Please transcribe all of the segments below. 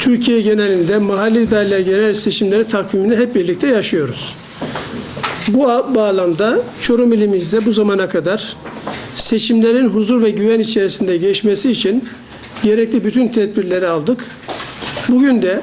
Türkiye genelinde mahalli idareler genel seçimleri takvimini hep birlikte yaşıyoruz. Bu bağlamda Çorum ilimizde bu zamana kadar seçimlerin huzur ve güven içerisinde geçmesi için gerekli bütün tedbirleri aldık. Bugün de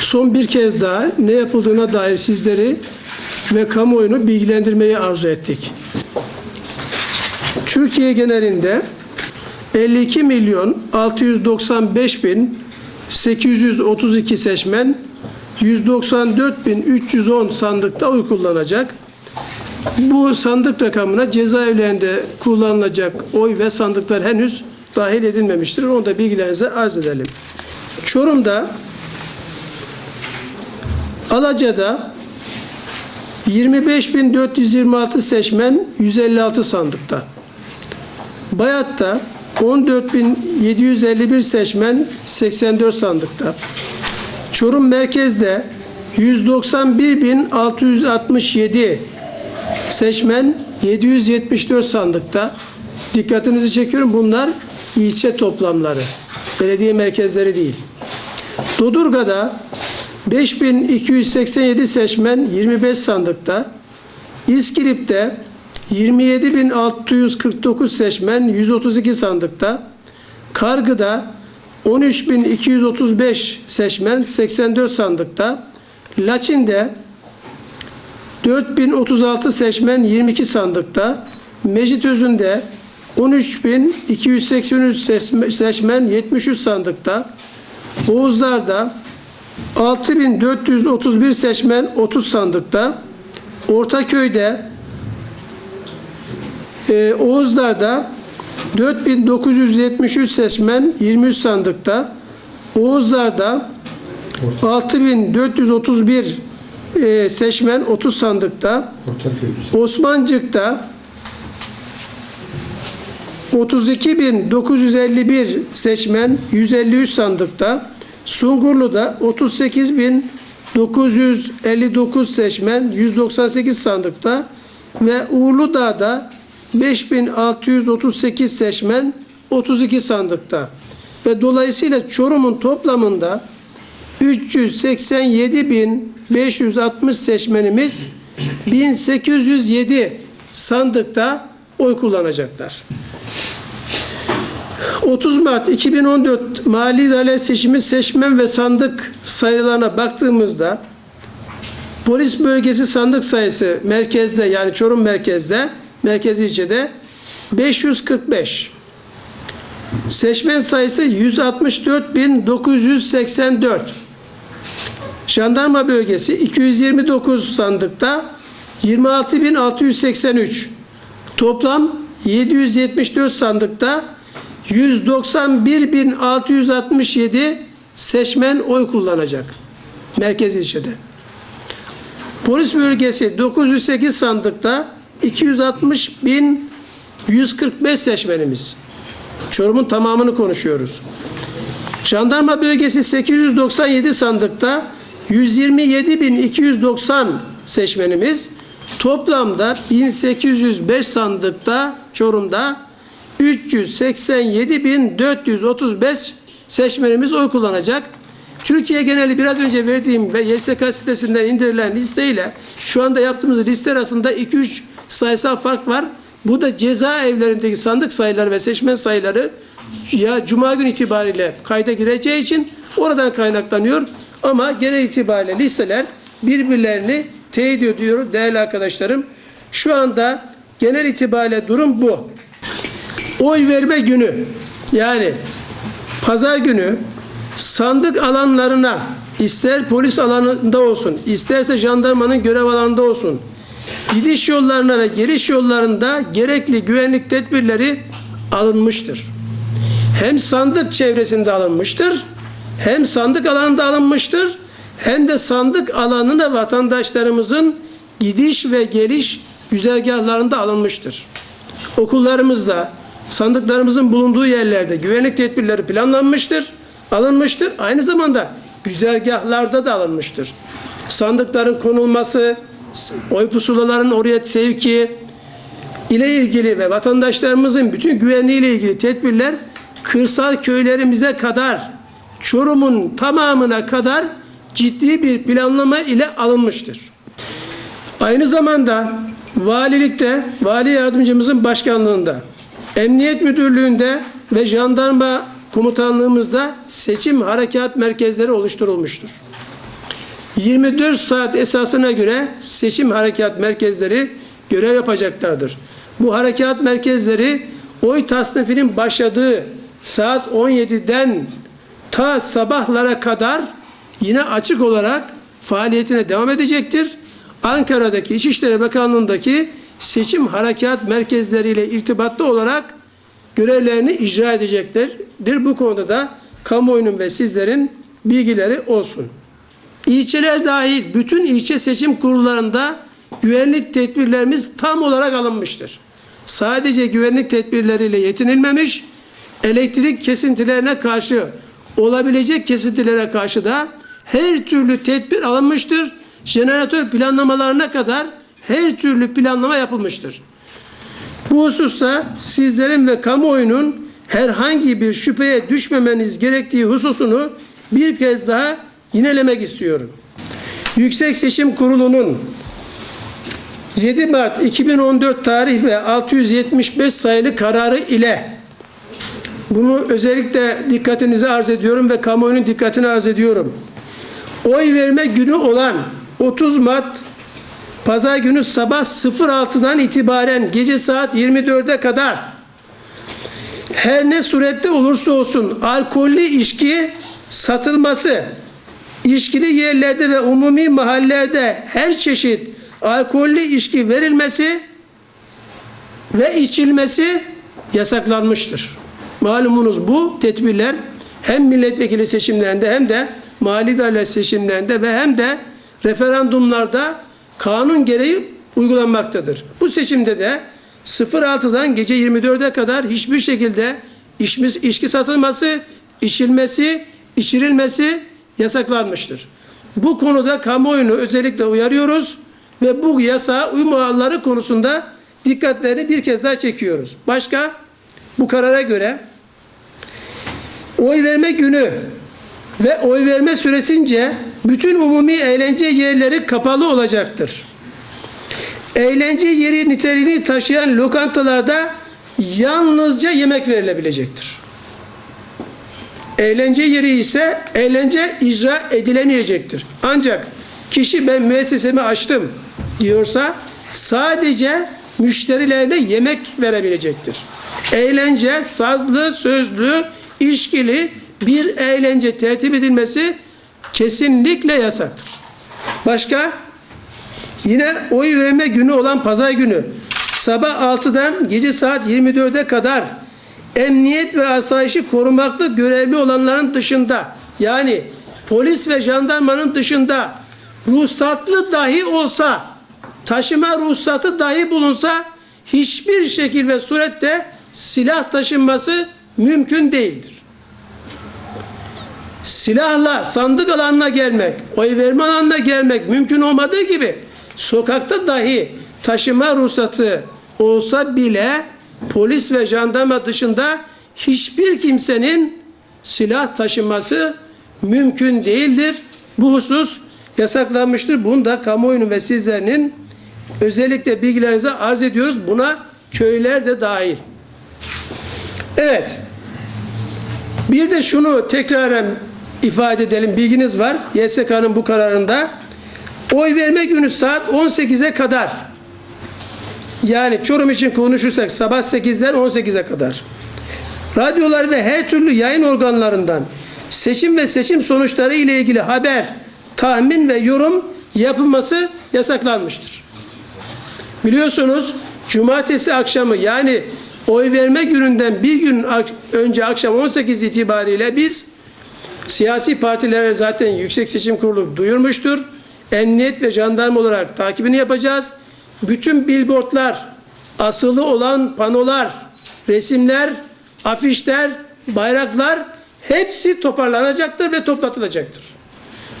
son bir kez daha ne yapıldığına dair sizleri ve kamuoyunu bilgilendirmeyi arzu ettik. Türkiye genelinde 52 milyon 695 bin 832 seçmen 194 bin 310 sandıkta oy kullanacak. Bu sandık rakamına cezaevlerinde kullanılacak oy ve sandıklar henüz dahil edilmemiştir. Onu da bilgilerinize arz edelim. Çorum'da Alaca'da 25.426 seçmen 156 sandıkta. Bayat'ta 14.751 seçmen 84 sandıkta. Çorum merkezde 191.667 seçmen 774 sandıkta. Dikkatinizi çekiyorum bunlar ilçe toplamları. Belediye merkezleri değil. Dodurga'da 5287 seçmen 25 sandıkta. İskilip'te 27.649 seçmen 132 sandıkta. Kargı'da 13.235 seçmen 84 sandıkta. Laçin'de 4036 seçmen 22 sandıkta. Mecitözü'nde 13.283 seçmen 73 sandıkta. Oğuzlar'da 6431 seçmen 30 sandıkta. Ortaköy'de e, Oğuzlar'da 4973 seçmen 23 sandıkta. Oğuzlar'da 6431 e, seçmen 30 sandıkta. Osmancık'ta 32.951 seçmen 153 sandıkta. Sungurlu'da 38.959 seçmen 198 sandıkta ve Uğurlu'dağ'da 5638 seçmen 32 sandıkta. Ve dolayısıyla Çorum'un toplamında 387.560 seçmenimiz 1807 sandıkta oy kullanacaklar. 30 Mart 2014 Mali İdare Seçimi seçmen ve sandık sayılarına baktığımızda polis bölgesi sandık sayısı merkezde yani Çorum merkezde merkezi ilçede 545. Seçmen sayısı 164.984. Jandarma bölgesi 229 sandıkta 26.683. Toplam 774 sandıkta 191.667 seçmen oy kullanacak. Merkez ilçede. Polis bölgesi 908 sandıkta 260.145 seçmenimiz. Çorum'un tamamını konuşuyoruz. Jandarma bölgesi 897 sandıkta 127.290 seçmenimiz. Toplamda 1805 sandıkta Çorum'da 387.435 seçmenimiz oy kullanacak. Türkiye geneli biraz önce verdiğim ve YSK sitesinden indirilen listeyle şu anda yaptığımız liste arasında 2-3 sayısal fark var. Bu da cezaevlerindeki sandık sayıları ve seçmen sayıları ya cuma gün itibariyle kayda gireceği için oradan kaynaklanıyor. Ama genel itibariyle listeler birbirlerini teyit ediyor değerli arkadaşlarım. Şu anda genel itibariyle durum bu. Oy verme günü yani pazar günü sandık alanlarına ister polis alanında olsun, isterse jandarmanın görev alanında olsun, gidiş yollarına ve geliş yollarında gerekli güvenlik tedbirleri alınmıştır. Hem sandık çevresinde alınmıştır, hem sandık alanında alınmıştır, hem de sandık alanına vatandaşlarımızın gidiş ve geliş güzergahlarında alınmıştır. Okullarımızda, sandıklarımızın bulunduğu yerlerde güvenlik tedbirleri planlanmıştır, alınmıştır. Aynı zamanda güzergahlarda da alınmıştır. Sandıkların konulması, oy pusulaların oraya sevki, ile ilgili ve vatandaşlarımızın bütün güvenliği ile ilgili tedbirler kırsal köylerimize kadar Çorum'un tamamına kadar ciddi bir planlama ile alınmıştır. Aynı zamanda valilikte, vali yardımcımızın başkanlığında, emniyet müdürlüğünde ve jandarma komutanlığımızda seçim harekat merkezleri oluşturulmuştur. 24 saat esasına göre seçim harekat merkezleri görev yapacaklardır. Bu harekat merkezleri oy tasnifinin başladığı saat 17'den ta sabahlara kadar yine açık olarak faaliyetine devam edecektir. Ankara'daki İçişleri Bakanlığı'ndaki seçim harekat merkezleriyle irtibatlı olarak görevlerini icra edeceklerdir. Bu konuda da kamuoyunun ve sizlerin bilgileri olsun. İlçeler dahil bütün ilçe seçim kurullarında güvenlik tedbirlerimiz tam olarak alınmıştır. Sadece güvenlik tedbirleriyle yetinilmemiş, elektrik kesintilerine karşı olabilecek kesintilere karşı da her türlü tedbir alınmıştır. Jeneratör planlamalarına kadar her türlü planlama yapılmıştır. Bu hususta sizlerin ve kamuoyunun herhangi bir şüpheye düşmemeniz gerektiği hususunu bir kez daha yinelemek istiyorum. Yüksek Seçim Kurulu'nun 7 Mart 2014 tarih ve 675 sayılı kararı ile bunu özellikle dikkatinize arz ediyorum ve kamuoyunun dikkatine arz ediyorum. Oy verme günü olan 30 Mart Pazar günü sabah 06'dan itibaren gece saat 24'e kadar her ne surette olursa olsun alkollü içki satılması, içkili yerlerde ve umumi mahallelerde her çeşit alkollü içki verilmesi ve içilmesi yasaklanmıştır. Malumunuz bu tedbirler hem milletvekili seçimlerinde hem de mali seçimlerinde ve hem de referandumlarda kanun gereği uygulanmaktadır. Bu seçimde de 06'dan gece 24'e kadar hiçbir şekilde içmiş, içki satılması, içilmesi, içirilmesi yasaklanmıştır. Bu konuda kamuoyunu özellikle uyarıyoruz ve bu yasa uymaları konusunda dikkatlerini bir kez daha çekiyoruz. Başka bu karara göre oy verme günü ve oy verme süresince bütün umumi eğlence yerleri kapalı olacaktır. Eğlence yeri niteliğini taşıyan lokantalarda yalnızca yemek verilebilecektir. Eğlence yeri ise eğlence icra edilemeyecektir. Ancak kişi ben müessesemi açtım diyorsa sadece müşterilerine yemek verebilecektir. Eğlence sazlı, sözlü, işkili bir eğlence tertip edilmesi kesinlikle yasaktır. Başka? Yine oy verme günü olan pazar günü. Sabah 6'dan gece saat 24'e kadar emniyet ve asayişi korumaklı görevli olanların dışında yani polis ve jandarmanın dışında ruhsatlı dahi olsa taşıma ruhsatı dahi bulunsa hiçbir şekil ve surette silah taşınması mümkün değildir silahla sandık alanına gelmek, oy verme alanına gelmek mümkün olmadığı gibi sokakta dahi taşıma ruhsatı olsa bile polis ve jandarma dışında hiçbir kimsenin silah taşıması mümkün değildir. Bu husus yasaklanmıştır. Bunu da kamuoyunun ve sizlerinin özellikle bilgilerinize arz ediyoruz. Buna köyler de dahil. Evet. Bir de şunu tekraren ifade edelim. Bilginiz var. YSK'nın bu kararında oy verme günü saat 18'e kadar yani Çorum için konuşursak sabah 8'den 18'e kadar radyolar ve her türlü yayın organlarından seçim ve seçim sonuçları ile ilgili haber, tahmin ve yorum yapılması yasaklanmıştır. Biliyorsunuz cumartesi akşamı yani oy verme gününden bir gün önce akşam 18 itibariyle biz siyasi partilere zaten Yüksek Seçim Kurulu duyurmuştur. Emniyet ve jandarma olarak takibini yapacağız. Bütün billboardlar, asılı olan panolar, resimler, afişler, bayraklar hepsi toparlanacaktır ve toplatılacaktır.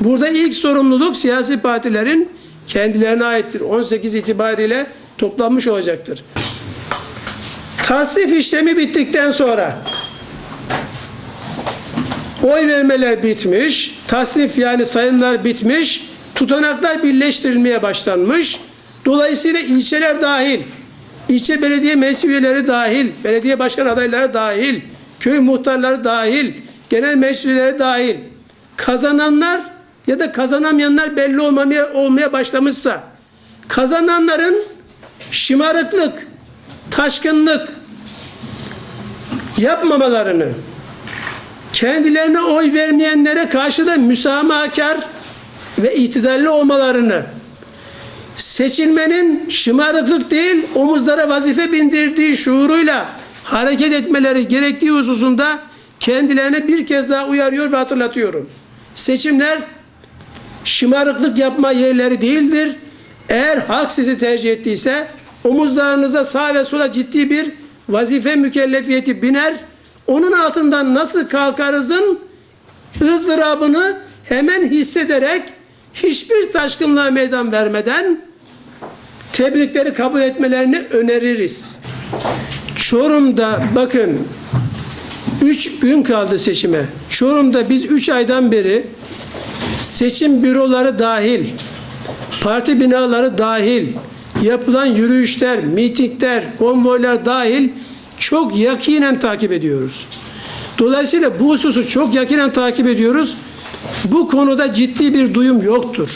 Burada ilk sorumluluk siyasi partilerin kendilerine aittir. 18 itibariyle toplanmış olacaktır. Tasnif işlemi bittikten sonra oy vermeler bitmiş, tasnif yani sayımlar bitmiş, tutanaklar birleştirilmeye başlanmış. Dolayısıyla ilçeler dahil, ilçe belediye meclis üyeleri dahil, belediye başkan adayları dahil, köy muhtarları dahil, genel meclis üyeleri dahil, kazananlar ya da kazanamayanlar belli olmamaya, olmaya başlamışsa, kazananların şımarıklık, taşkınlık yapmamalarını, kendilerine oy vermeyenlere karşı da müsamahakar ve itidalli olmalarını, seçilmenin şımarıklık değil, omuzlara vazife bindirdiği şuuruyla hareket etmeleri gerektiği hususunda kendilerine bir kez daha uyarıyor ve hatırlatıyorum. Seçimler şımarıklık yapma yerleri değildir. Eğer halk sizi tercih ettiyse omuzlarınıza sağ ve sola ciddi bir vazife mükellefiyeti biner. Onun altından nasıl kalkarızın ızdırabını hemen hissederek hiçbir taşkınlığa meydan vermeden tebrikleri kabul etmelerini öneririz. Çorum'da bakın 3 gün kaldı seçime. Çorum'da biz 3 aydan beri seçim büroları dahil, parti binaları dahil, yapılan yürüyüşler, mitingler, konvoylar dahil çok yakinen takip ediyoruz. Dolayısıyla bu hususu çok yakinen takip ediyoruz. Bu konuda ciddi bir duyum yoktur.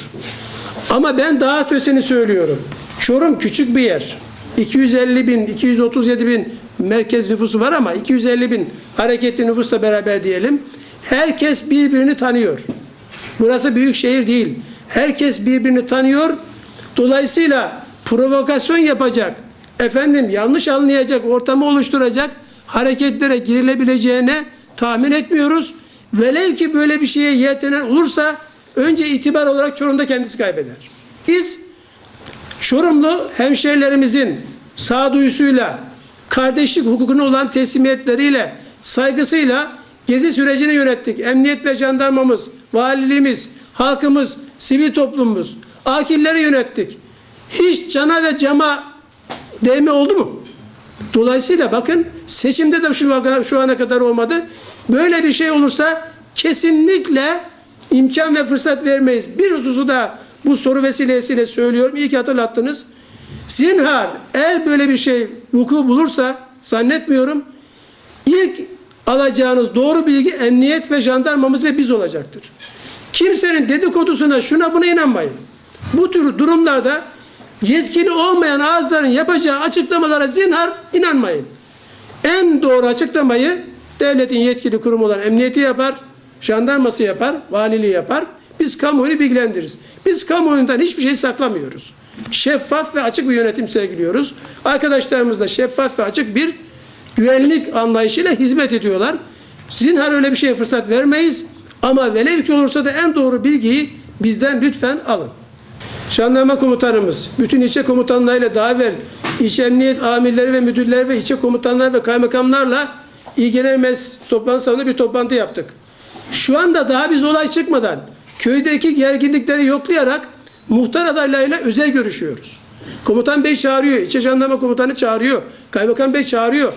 Ama ben daha ötesini söylüyorum. Çorum küçük bir yer. 250 bin, 237 bin merkez nüfusu var ama 250 bin hareketli nüfusla beraber diyelim. Herkes birbirini tanıyor. Burası büyük şehir değil. Herkes birbirini tanıyor. Dolayısıyla provokasyon yapacak, efendim yanlış anlayacak, ortamı oluşturacak hareketlere girilebileceğine tahmin etmiyoruz. Velev ki böyle bir şeye yeltenen olursa önce itibar olarak Çorum'da kendisi kaybeder. Biz Çorumlu hemşehrilerimizin sağduyusuyla, kardeşlik hukukuna olan teslimiyetleriyle, saygısıyla gezi sürecini yönettik. Emniyet ve jandarmamız, valiliğimiz, halkımız, sivil toplumumuz, akilleri yönettik. Hiç cana ve cama değme oldu mu? Dolayısıyla bakın seçimde de şu, şu ana kadar olmadı. Böyle bir şey olursa kesinlikle imkan ve fırsat vermeyiz. Bir hususu da bu soru vesilesiyle söylüyorum. İyi ki hatırlattınız. Zinhar eğer böyle bir şey vuku bulursa zannetmiyorum. İlk alacağınız doğru bilgi emniyet ve jandarmamız ve biz olacaktır. Kimsenin dedikodusuna şuna buna inanmayın. Bu tür durumlarda yetkili olmayan ağızların yapacağı açıklamalara zinhar inanmayın. En doğru açıklamayı devletin yetkili kurumu olan emniyeti yapar, jandarması yapar, valiliği yapar. Biz kamuoyunu bilgilendiririz. Biz kamuoyundan hiçbir şey saklamıyoruz. Şeffaf ve açık bir yönetim sergiliyoruz. Arkadaşlarımız da şeffaf ve açık bir güvenlik anlayışıyla hizmet ediyorlar. Zinhar öyle bir şeye fırsat vermeyiz. Ama velev ki olursa da en doğru bilgiyi bizden lütfen alın. Jandarma komutanımız, bütün ilçe komutanlarıyla daha evvel ilçe emniyet amirleri ve müdürleri ve ilçe komutanlar ve kaymakamlarla İl Genel Meclis toplantı bir toplantı yaptık. Şu anda daha biz olay çıkmadan köydeki gerginlikleri yoklayarak muhtar adaylarıyla özel görüşüyoruz. Komutan bey çağırıyor, ilçe jandarma komutanı çağırıyor, kaymakam bey çağırıyor.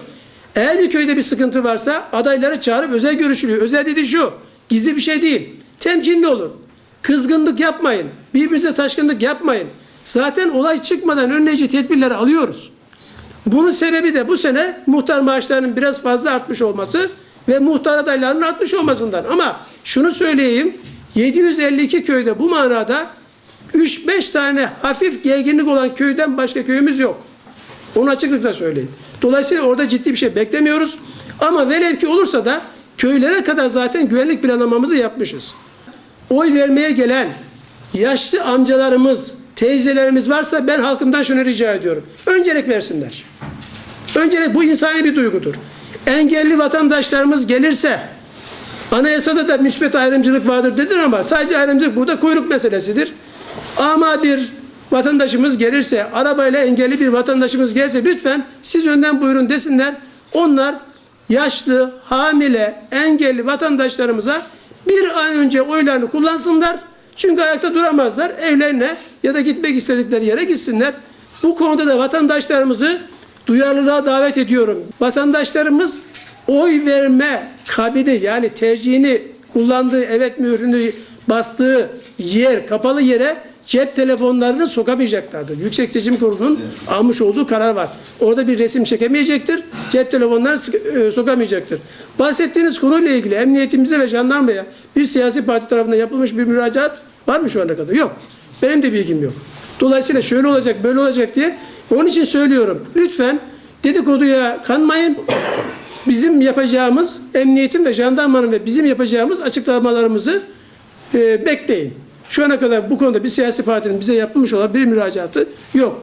Eğer bir köyde bir sıkıntı varsa adayları çağırıp özel görüşülüyor. Özel dediği şu, gizli bir şey değil. Temkinli olun. Kızgınlık yapmayın. Birbirinize taşkınlık yapmayın. Zaten olay çıkmadan önleyici tedbirleri alıyoruz. Bunun sebebi de bu sene muhtar maaşlarının biraz fazla artmış olması ve muhtar adaylarının artmış olmasından. Ama şunu söyleyeyim, 752 köyde bu manada 3-5 tane hafif gerginlik olan köyden başka köyümüz yok. Onu açıklıkla söyleyeyim. Dolayısıyla orada ciddi bir şey beklemiyoruz. Ama velev ki olursa da köylere kadar zaten güvenlik planlamamızı yapmışız. Oy vermeye gelen yaşlı amcalarımız, teyzelerimiz varsa ben halkımdan şunu rica ediyorum. Öncelik versinler. Öncelik bu insani bir duygudur. Engelli vatandaşlarımız gelirse anayasada da müsbet ayrımcılık vardır dediler ama sadece ayrımcılık burada kuyruk meselesidir. Ama bir vatandaşımız gelirse, arabayla engelli bir vatandaşımız gelirse lütfen siz önden buyurun desinler. Onlar yaşlı, hamile, engelli vatandaşlarımıza bir ay önce oylarını kullansınlar. Çünkü ayakta duramazlar. Evlerine ya da gitmek istedikleri yere gitsinler. Bu konuda da vatandaşlarımızı duyarlılığa davet ediyorum. Vatandaşlarımız oy verme kabini yani tercihini kullandığı evet mührünü bastığı yer, kapalı yere cep telefonlarını sokamayacaklardır. Yüksek Seçim Kurulu'nun almış olduğu karar var. Orada bir resim çekemeyecektir. Cep telefonlarını e, sokamayacaktır. Bahsettiğiniz konuyla ilgili emniyetimize ve jandarmaya bir siyasi parti tarafından yapılmış bir müracaat var mı şu ana kadar? Yok. Benim de bilgim yok. Dolayısıyla şöyle olacak, böyle olacak diye. Onun için söylüyorum. Lütfen dedikoduya kanmayın. Bizim yapacağımız, emniyetin ve jandarmanın ve bizim yapacağımız açıklamalarımızı e, bekleyin. Şu ana kadar bu konuda bir siyasi partinin bize yapılmış olan bir müracaatı yok.